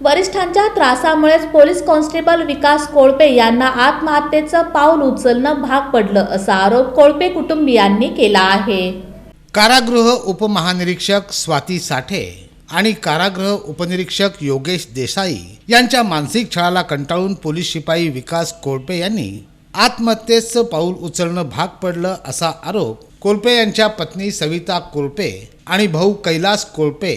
वरिष्ठांच्या त्रासामुळेच police constable विकास कोळपे यांना आत्महत्येचं पाऊल उचलणं भाग पडलं असा आरोप कोळपे कुटुंबियांनी केला आहे. कारागृह उपमहानिरीक्षक स्वाती साठे आणि कारागृह उपनिरीक्षक योगेश देसाई यांच्या मानसिक छळाला कंटाळून पोलीस शिपाई विकास कोळपे यांनी आत्महत्येचं पाऊल उचलणं भाग पडलं असा आरोप कोळपे यांच्या पत्नी सविता कोळपे आणि भाऊ कैलास कोळपे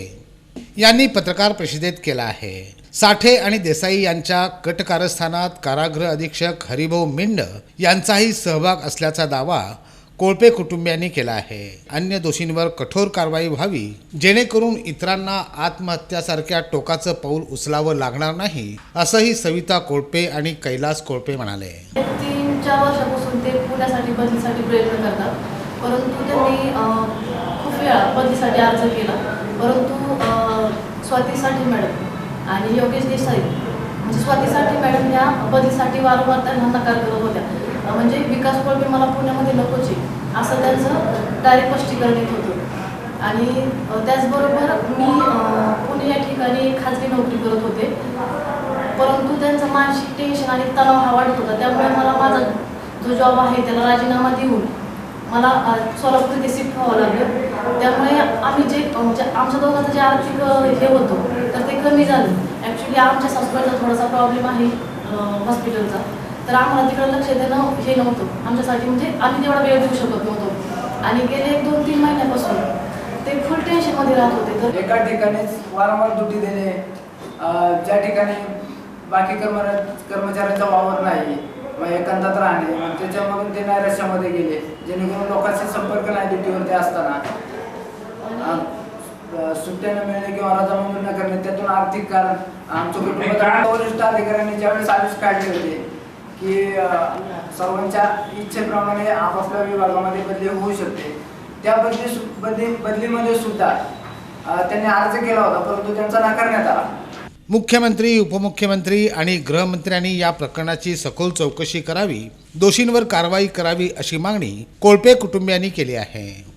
यांनी पत्रकार परिषदेत केला आहे. साठे आणि देसाई यांच्या कटकारस्थानात कारागृह अधीक्षक हरिभाऊ मिंड यांचाही सहभाग असल्याचा दावा कोळपे कुटुंबियांनी केला आहे. अन्य दोषींवर कठोर कारवाई व्हावी जेणेकरून इतरांना आत्महत्यासारख्या टोकाचं पाऊल उचलावं लागणार नाही असंही सविता कोळपे आणि कैलास कोळपे म्हणाले. तीन चार वर्षापासून ते पुण्यासाठी बदलीसाठी प्रयत्न करतात. परंतु त्यांनी खूप वेळा बदलीसाठी अर्ज केला. परंतु स्वातीसाठी मॅडम आणि योगेश देसाई म्हणजे स्वातीसाठी मॅडम ह्या पदीसाठी वारंवार त्यांना नकार करत होत्या. म्हणजे विकास कोळपे मला पुण्यामध्ये नकोची असं त्यांचं डायरेक्ट स्पष्टीकरण येत होतं. आणि त्याचबरोबर मी पुणे या ठिकाणी खाजगी नोकरी करत होते. परंतु त्यांचं मानसिक टेन्शन आणि तणाव हा वाढत होता. त्यामुळे मला माझा जो जॉब आहे त्याला राजीनामा देऊन मला सोलापूर इथे शिफ्ट व्हावं लागलं. त्यामुळे आम्ही म्हणजे आमच्या दोघांचं जे आर्थिक हे होतं तर ते कमी झालं. ॲक्च्युली आमच्या सासूबाईचा थोडासा प्रॉब्लेम आहे हॉस्पिटलचा तर आम्हाला तिकडं लक्ष देणं हे नव्हतं. आमच्यासाठी म्हणजे आम्ही तेवढा वेळ देऊ शकत नव्हतो. आणि गेले एक दोन तीन महिन्यापासून ते फुल टेन्शनमध्ये राहत होते. तर एका ठिकाणीच वारंवार ड्युटी देणे ज्या ठिकाणी बाकी कर्म कर्मचाऱ्यांचा वावर नाही मग एकांतात राहणे मग त्याच्यामधून ते नैराश्यामध्ये गेले. जेणेकरून लोकांशी संपर्क नाही ड्युटीवरती असताना. सुट्ट्या न मिळणे किंवा रजा मंजूर न करणे त्यातून आर्थिक कारण आमचं कुटुंबात वरिष्ठ अधिकाऱ्यांनी ज्यावेळेस आदेश काढले होते की सर्वांच्या इच्छेप्रमाणे आपापल्या विभागामध्ये बदली होऊ शकते. त्या बदली बदली बदलीमध्ये सुद्धा त्यांनी अर्ज केला होता परंतु त्यांचा नाकारण्यात आला मुख्यमंत्री उपमुख्यमंत्री आणि गृहमंत्र्यांनी या प्रकरणाची सखोल चौकशी करावी दोषींवर कारवाई करावी अशी मागणी कोळपे कुटुंबियांनी केली आहे.